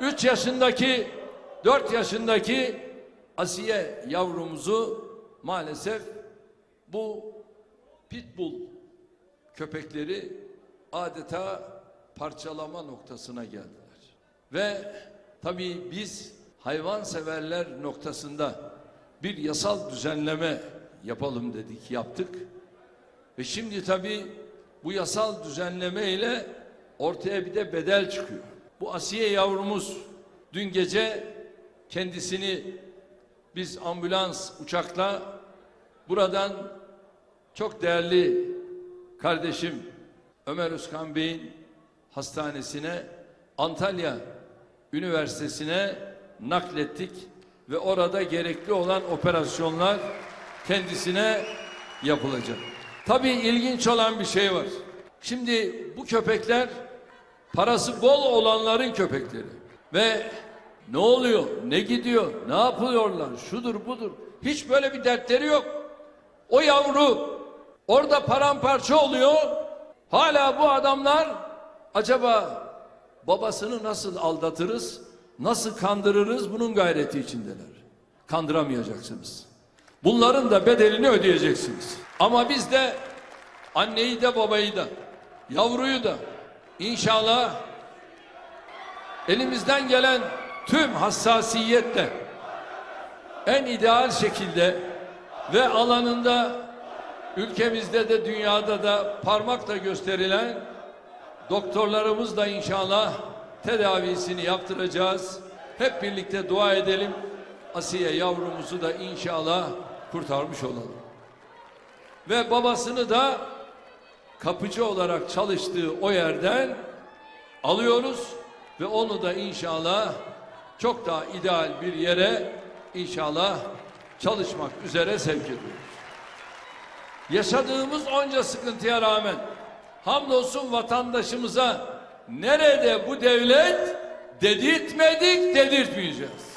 3 yaşındaki 4 yaşındaki Asiye yavrumuzu maalesef bu pitbull köpekleri adeta parçalama noktasına geldiler. Ve tabii biz hayvanseverler noktasında bir yasal düzenleme yapalım dedik, yaptık. Ve şimdi tabii bu yasal düzenleme ile ortaya bir de bedel çıkıyor. Bu Asiye yavrumuz dün gece kendisini biz ambulans uçakla buradan çok değerli kardeşim Ömer Özkan Bey'in hastanesine Antalya Üniversitesi'ne naklettik ve orada gerekli olan operasyonlar kendisine yapılacak. Tabii ilginç olan bir şey var. Şimdi bu köpekler parası bol olanların köpekleri ve ne oluyor, ne gidiyor, ne yapıyorlar, şudur budur. Hiç böyle bir dertleri yok. O yavru orada paramparça oluyor. Hala bu adamlar acaba babasını nasıl aldatırız, nasıl kandırırız bunun gayreti içindeler. Kandıramayacaksınız. Bunların da bedelini ödeyeceksiniz. Ama biz de anneyi de babayı da, yavruyu da inşallah elimizden gelen tüm hassasiyetle en ideal şekilde ve alanında ülkemizde de dünyada da parmakla gösterilen doktorlarımız da inşallah tedavisini yaptıracağız. Hep birlikte dua edelim. Asiye yavrumuzu da inşallah kurtarmış olalım. Ve babasını da kapıcı olarak çalıştığı o yerden alıyoruz ve onu da inşallah çok daha ideal bir yere inşallah çalışmak üzere sevk ediyoruz. Yaşadığımız onca sıkıntıya rağmen hamdolsun vatandaşımıza nerede bu devlet dedirtmedik dedirtmeyeceğiz.